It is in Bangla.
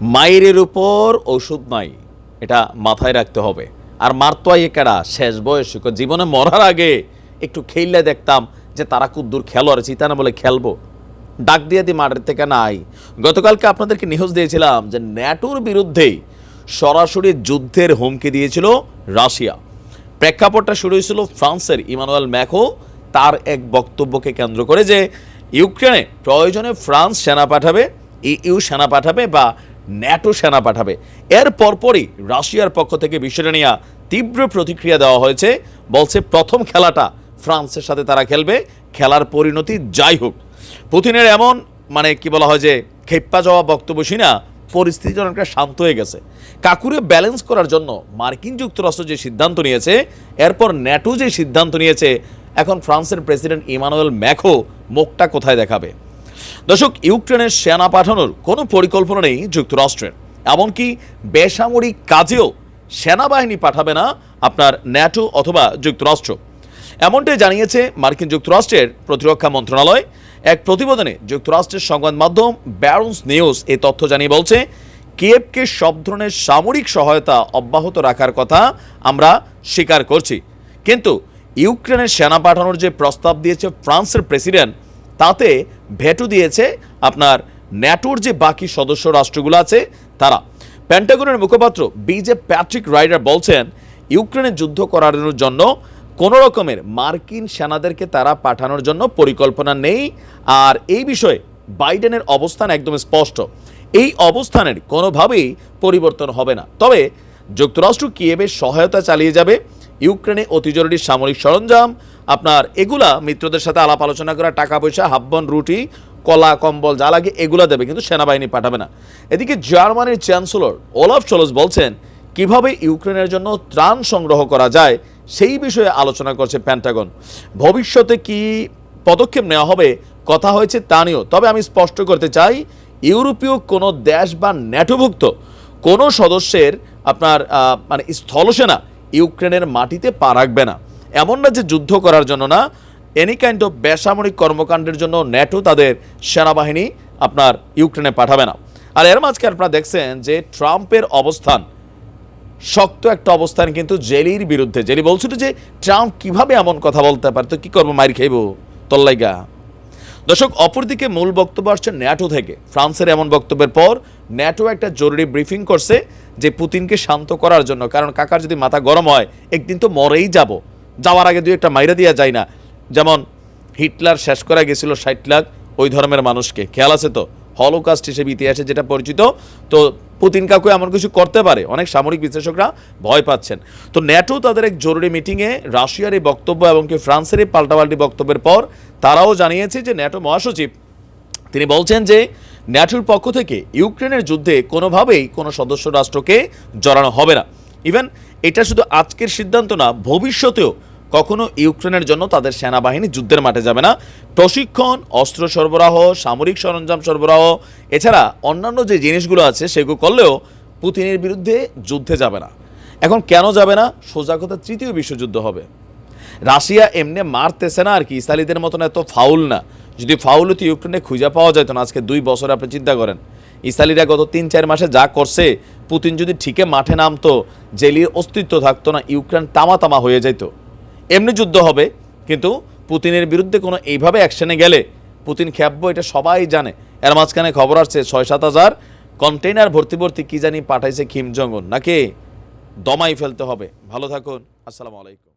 মায়ের উপর ওষুধ নাই, এটা মাথায় রাখতে হবে। আর মারতোয়াই একেরা, শেষ বয়সী জীবনে মরার আগে একটু খেললে দেখতাম যে তারা কুদ্দুর খেলোয়াড় চিতা না বলে খেলব। ডাক দিয়ে দি মাঠের থেকে নাই। গতকালকে আপনাদেরকে নিউজ দিয়েছিলাম যে ন্যাটোর বিরুদ্ধে সরাসরি যুদ্ধের হুমকি দিয়েছিল রাশিয়া। প্রেক্ষাপটটা শুরু হয়েছিল ফ্রান্সের ইমানুয়েল ম্যাকো তার এক বক্তব্যকে কেন্দ্র করে যে, ইউক্রেনে প্রয়োজনে ফ্রান্স সেনা পাঠাবে ইউ সেনা পাঠাবে বা ন্যাটো সেনা পাঠাবে। এর পরপরই রাশিয়ার পক্ষ থেকে বিষয়টা নিয়ে তীব্র প্রতিক্রিয়া দেওয়া হয়েছে। বলছে, প্রথম খেলাটা ফ্রান্সের সাথে তারা খেলবে, খেলার পরিণতি যাই হোক। পুতিনের এমন মানে কি বলা হয় যে, খেপ্পা যাওয়া বক্তব্য শুনা পরিস্থিতি অনেকটা শান্ত হয়ে গেছে। কাকুরে ব্যালেন্স করার জন্য মার্কিন যুক্তরাষ্ট্র যে সিদ্ধান্ত নিয়েছে, এরপর ন্যাটো যে সিদ্ধান্ত নিয়েছে, এখন ফ্রান্সের প্রেসিডেন্ট ইমানুয়েল ম্যাখো মুখটা কোথায় দেখাবে? দর্শক, ইউক্রেনের সেনা পাঠানোর কোনো পরিকল্পনা নেই যুক্তরাষ্ট্রের। এমনকি বেসামরিক কাজেও সেনাবাহিনী পাঠাবে না আপনার ন্যাটো অথবা যুক্তরাষ্ট্র। এমনটাই জানিয়েছে মার্কিন যুক্তরাষ্ট্রের প্রতিরক্ষা মন্ত্রণালয়। এক প্রতিবেদনে যুক্তরাষ্ট্রের সংবাদ মাধ্যম ব্যারন্স নিউজ এই তথ্য জানিয়ে বলছে, কিয়েভকে সব ধরনের সামরিক সহায়তা অব্যাহত রাখার কথা আমরা স্বীকার করছি। কিন্তু ইউক্রেনের সেনা পাঠানোর যে প্রস্তাব দিয়েছে ফ্রান্সের প্রেসিডেন্ট, তাতে ভেটো দিয়েছে আপনার ন্যাটোর যে বাকি সদস্য রাষ্ট্রগুলো আছে, তারা। প্যান্টাগনের মুখপাত্র বিজে প্যাট্রিক রাইডার বলছেন, ইউক্রেনে যুদ্ধ করানোর জন্য কোনো রকমের মার্কিন সেনাদেরকে তারা পাঠানোর জন্য পরিকল্পনা নেই। আর এই বিষয়ে বাইডেনের অবস্থান একদম স্পষ্ট। এই অবস্থানের কোনোভাবেই পরিবর্তন হবে না। তবে যুক্তরাষ্ট্র কিয়েভের সহায়তা চালিয়ে যাবে। ইউক্রেনে অতি জরুরি সামরিক সরঞ্জাম আপনার এগুলা মিত্রদের সাথে আলাপ আলোচনা করা, টাকা পয়সা হাব্বন রুটি, কলা, কম্বল, যা লাগে এগুলা দেবে, কিন্তু সেনাবাহিনী পাঠাবে না। এদিকে জার্মানির চ্যান্সেলর ওলাফ চলস বলছেন, কীভাবে ইউক্রেনের জন্য ত্রাণ সংগ্রহ করা যায়, সেই বিষয়ে আলোচনা করছে প্যান্টাগন। ভবিষ্যতে কি পদক্ষেপ নেওয়া হবে, কথা হয়েছে তা নিয়েও। তবে আমি স্পষ্ট করতে চাই, ইউরোপীয় কোনো দেশ বা ন্যাটোভুক্ত কোনো সদস্যের আপনার মানে স্থলসেনা ইউক্রেনের মাটিতে পা রাখবে না। এমন না যে যুদ্ধ করার জন্য না এনি কাইন্ড অফ বেসামরিক কর্মকাণ্ডের জন্য ন্যাটো তাদের সেনাবাহিনী আপনার ইউক্রেনে পাঠাবে না। আর এর মাঝখানে আপনারা দেখছেন যে ট্রাম্পের অবস্থান, শক্ত একটা অবস্থান কিন্তু জেলির বিরুদ্ধে। জেলি বলছিল যে ট্রাম্প কীভাবে এমন কথা বলতে পারে? তো কি করব, মাইর খাইব? তল্লাইগা দর্শক, অপরদিকে মূল বক্তব্য আসছে ন্যাটো থেকে। ফ্রান্সের এমন বক্তব্যের পর ন্যাটো একটা জরুরি ব্রিফিং করছে যে পুতিনকে শান্ত করার জন্য, কারণ কাকার যদি মাথা গরম হয়, একদিন তো মরেই যাব। যাওয়ার আগে দুই একটা মাইরা দেওয়া যায় না। যেমন, হিটলার শেষ করা গেছিল ষাট লাখ ওই ধর্মের মানুষকে। খেয়াল আছে তো? হলোকাস্ট হিসেবে ইতিহাসে যেটা পরিচিত, তো পুতিন কাকু এমন কিছু করতে পারে? অনেক সামরিক বিশ্লেষকরা ভয় পাচ্ছেন। তো ন্যাটো তাদের এক জরুরি মিটিংয়ে রাশিয়ার এই বক্তব্য এবং কি ফ্রান্সের এই পাল্টাপাল্টি বক্তব্যের পর তারাও জানিয়েছে যে ন্যাটো মহাসচিব, তিনি বলছেন যে ন্যাটোর পক্ষ থেকে ইউক্রেনের যুদ্ধে কোনোভাবেই কোনো সদস্য রাষ্ট্রকে জড়ানো হবে না। ইভেন এটা শুধু আজকের সিদ্ধান্ত না, ভবিষ্যতেও কখনো ইউক্রেনের জন্য তাদের সেনাবাহিনী যুদ্ধের মাঠে যাবে না। প্রশিক্ষণ, অস্ত্র সরবরাহ, সামরিক সরঞ্জাম সরবরাহ, এছাড়া অন্যান্য যে জিনিসগুলো আছে সেগুলো করলেও পুতিনের বিরুদ্ধে যুদ্ধে যাবে না। এখন কেন যাবে না? সোজা কথা, তৃতীয় বিশ্বযুদ্ধ হবে। রাশিয়া এমনি মারতেছে না আর কি ইসালিদের মতন এত ফাউল না। যদি ফাউল হতো ইউক্রেনে খুঁজে পাওয়া যেত না, আজকে দুই বছর আপনি চিন্তা করেন। ইসালিরা গত তিন চার মাসে যা করছে, পুতিন যদি ঠিকে মাঠে নামতো, জেলির অস্তিত্ব থাকতো না, ইউক্রেন তামা তামা হয়ে যেত এমনি যুদ্ধ হবে, কিন্তু পুতিনের বিরুদ্ধে কোনো এইভাবে অ্যাকশনে গেলে, পুতিন খেপবো এটা সবাই জানে। এর মাঝখানে খবর আসছে ছয় সাত হাজার কন্টেইনার ভর্তি ভর্তি কী জানি পাঠাইছে উন নাকি দমাই ফেলতে হবে। ভালো থাকুন, আসসালামু আলাইকুম।